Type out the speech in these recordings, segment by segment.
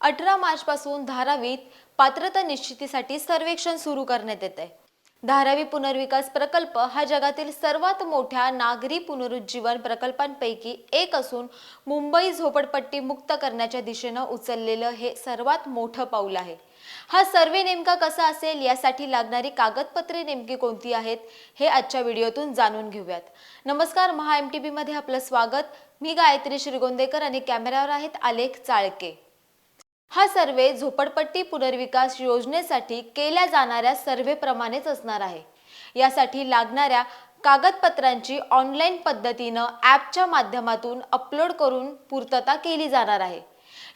अठरा मार्चपासून धारावीत पात्रता निश्चितीसाठी सर्वेक्षण सुरू करण्यात येत आहे धारावी पुनर्विकास प्रकल्प हा जगातील सर्वात मोठ्या नागरी पुनरुज्जीवन प्रकल्पांपैकी एक असून मुंबई झोपडपट्टी मुक्त करण्याच्या दिशेनं उचललेलं हे सर्वात मोठं पाऊल आहे. हा सर्वे नेमका कसा असेल यासाठी लागणारी कागदपत्रे नेमकी कोणती आहेत हे आजच्या व्हिडिओतून जाणून घेऊयात. नमस्कार महा एम टी मध्ये आपलं स्वागत. मी गायत्री श्रीगोंदेकर आणि कॅमेऱ्यावर आहेत आलेख चाळके. हा सर्वे झोपडपट्टी पुनर्विकास योजनेसाठी केल्या जाणाऱ्या सर्व्हेप्रमाणेच असणार आहे. यासाठी लागणाऱ्या कागदपत्रांची ऑनलाईन पद्धतीनं ॲपच्या माध्यमातून अपलोड करून पूर्तता केली जाणार आहे.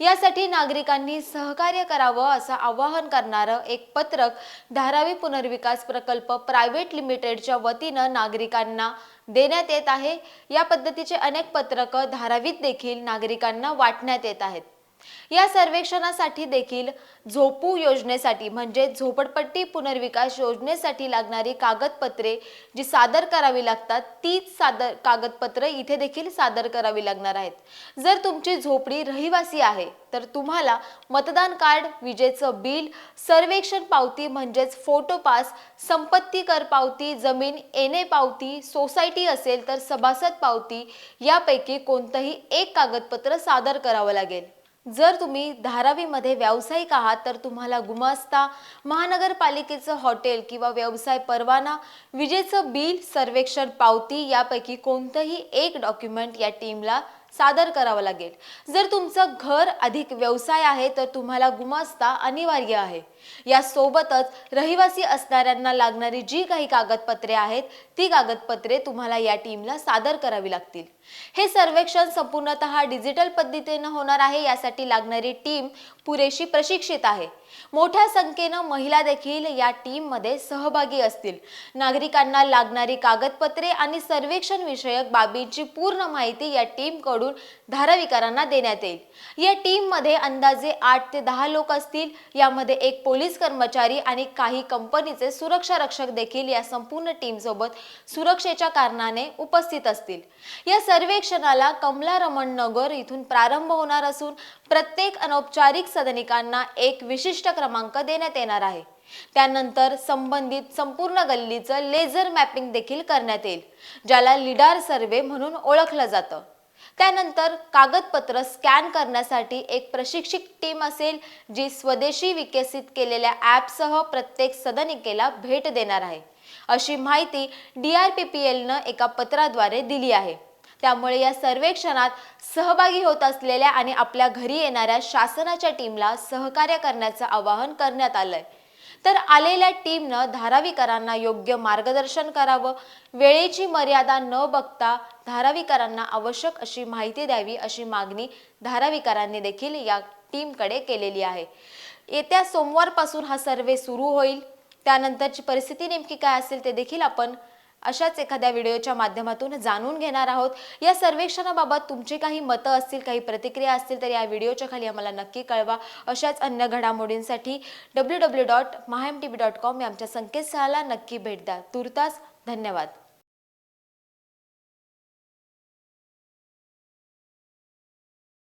यासाठी नागरिकांनी सहकार्य करावं असं आवाहन करणारं एक पत्रक धारावी पुनर्विकास प्रकल्प प्रायव्हेट लिमिटेडच्या वतीनं नागरिकांना देण्यात येत आहे. या पद्धतीचे अनेक पत्रकं धारावीत देखील नागरिकांना वाटण्यात येत आहेत. या सर्वेक्षणासाठी देखील झोपू योजनेसाठी म्हणजे झोपडपट्टी पुनर्विकास योजनेसाठी लागणारी कागदपत्रे जी सादर करावी लागतात तीच सादर कागदपत्रे इथे देखील सादर करावी लागणार आहेत. जर तुमची झोपडी रहिवासी आहे तर तुम्हाला मतदान कार्ड विजेचं बिल सर्वेक्षण पावती म्हणजेच फोटो पास संपत्ती कर पावती जमीन येणे पावती सोसायटी असेल तर सभासद पावती यापैकी कोणतंही एक कागदपत्र सादर करावं लागेल. जर तुम्ही धारावीमध्ये व्यावसायिक आहात तर तुम्हाला गुमास्ता महानगरपालिकेचं हॉटेल किंवा व्यवसाय परवाना विजेचं बिल सर्वेक्षण पावती यापैकी कोणतंही एक डॉक्युमेंट या टीमला सादर करावं लागेल. जर तुमचं घर अधिक व्यवसाय आहे तर तुम्हाला गुमास्ता अनिवार्य आहे. या सोबतच रहिवासी असणाऱ्यांना लागणारी जी काही कागदपत्रे आहेत ती कागदपत्रे तुम्हाला या टीमला सादर करावी लागतील. हे सर्वेक्षण संपूर्णतः डिजिटल पद्धतीनं होणार आहे यासाठी लागणारी टीम पुरेशी प्रशिक्षित आहे. मोठ्या संख्येनं महिला देखील या टीममध्ये सहभागी असतील. नागरिकांना लागणारी कागदपत्रे आणि सर्वेक्षण विषयक बाबींची पूर्ण माहिती या टीमकडून कडून धाराविकारांना देण्यात येईल. या टीममध्ये अंदाजे आठ ते दहा लोक असतील. यामध्ये एक पोलीस कर्मचारी आणि काही कंपनीचे सुरक्षा रक्षक देखील या संपूर्ण टीम सोबत सुरक्षेच्या कारणाने उपस्थित असतील. या सर्वेक्षणाला कमला रमण नगर इथून प्रारंभ होणार असून प्रत्येक अनौपचारिक सदनिकांना एक विशिष्ट क्रमांक देण्यात येणार आहे. त्यानंतर संबंधित संपूर्ण गल्लीचं लेझर मॅपिंग देखील करण्यात येईल ज्याला लिडार सर्वे म्हणून ओळखलं जातं. त्यानंतर कागदपत्र स्कॅन करण्यासाठी एक प्रशिक्षित टीम असेल जी स्वदेशी विकसित केलेल्या ॲपसह प्रत्येक सदनिकेला भेट देणार आहे. अशी माहिती डी आर पी पी एलनं एका पत्राद्वारे दिली आहे. त्यामुळे या सर्वेक्षणात सहभागी होत असलेल्या आणि आपल्या घरी येणाऱ्या शासनाच्या टीमला सहकार्य करण्याचं आवाहन करण्यात आलंय. तर आलेल्या टीमनं धारावीकरांना योग्य मार्गदर्शन करावं वेळेची मर्यादा न बघता धारावीकरांना आवश्यक अशी माहिती द्यावी अशी मागणी धारावीकरांनी देखील या टीमकडे केलेली आहे. येत्या सोमवारपासून हा सर्वे सुरू होईल. त्यानंतरची परिस्थिती नेमकी काय असेल ते देखील आपण अशाच एखाद्या व्हिडिओच्या माध्यमातून जाणून घेणार आहोत. या सर्वेक्षणाबाबत तुमची काही मतं असतील काही प्रतिक्रिया असतील तर या व्हिडिओच्या खाली आम्हाला नक्की कळवा. अशाच अन्य घडामोडींसाठी डब्ल्यू डब्ल्यू डॉट महाएम टी व्ही डॉट कॉम या आमच्या संकेतस्थळाला नक्की भेट द्या. तुर्तास धन्यवाद.